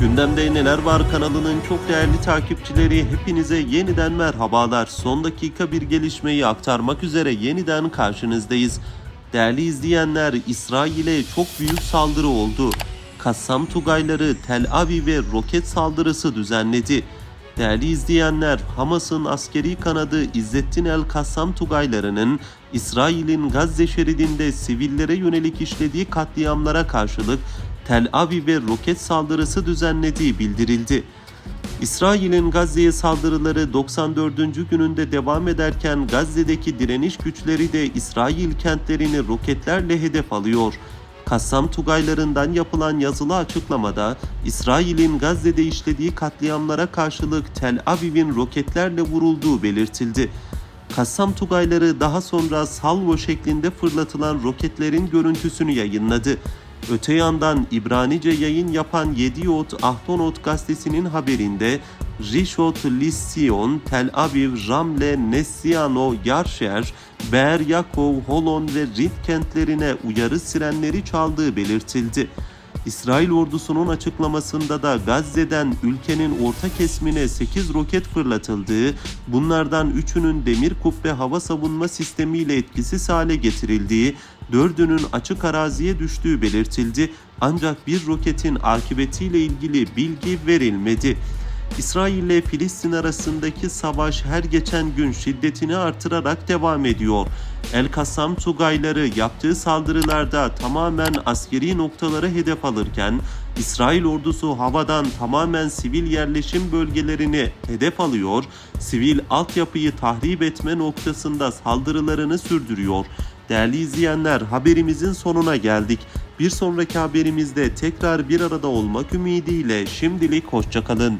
Gündemde Neler Var kanalının çok değerli takipçileri hepinize yeniden merhabalar. Son dakika bir gelişmeyi aktarmak üzere yeniden karşınızdayız. Değerli izleyenler İsrail'e çok büyük saldırı oldu. Kassam Tugayları Tel Aviv'e roket saldırısı düzenledi. Değerli izleyenler, Hamas'ın askeri kanadı İzzettin El Kassam Tugaylarının İsrail'in Gazze şeridinde sivillere yönelik işlediği katliamlara karşılık Tel Aviv'e roket saldırısı düzenlediği bildirildi. İsrail'in Gazze'ye saldırıları 94. gününde devam ederken Gazze'deki direniş güçleri de İsrail kentlerini roketlerle hedef alıyor. Kassam Tugaylarından yapılan yazılı açıklamada İsrail'in Gazze'de işlediği katliamlara karşılık Tel Aviv'in roketlerle vurulduğu belirtildi. Kassam Tugayları daha sonra salvo şeklinde fırlatılan roketlerin görüntüsünü yayınladı. Öte yandan İbranice yayın yapan Yediot Ahtonot gazetesinin haberinde Rishot Lission, Tel Aviv, Ramle, Nessiano, Yarsher, Beer Yakov, Holon ve Rit kentlerine uyarı sirenleri çaldığı belirtildi. İsrail ordusunun açıklamasında da Gazze'den ülkenin orta kesimine 8 roket fırlatıldığı, bunlardan 3'ünün demir kubbe hava savunma sistemiyle etkisiz hale getirildiği, 4'ünün açık araziye düştüğü belirtildi ancak bir roketin akıbetiyle ilgili bilgi verilmedi. İsrail ile Filistin arasındaki savaş her geçen gün şiddetini artırarak devam ediyor. El Kassam Tugayları yaptığı saldırılarda tamamen askeri noktalara hedef alırken İsrail ordusu havadan tamamen sivil yerleşim bölgelerini hedef alıyor, sivil altyapıyı tahrip etme noktasında saldırılarını sürdürüyor. Değerli izleyenler haberimizin sonuna geldik. Bir sonraki haberimizde tekrar bir arada olmak ümidiyle şimdilik hoşçakalın.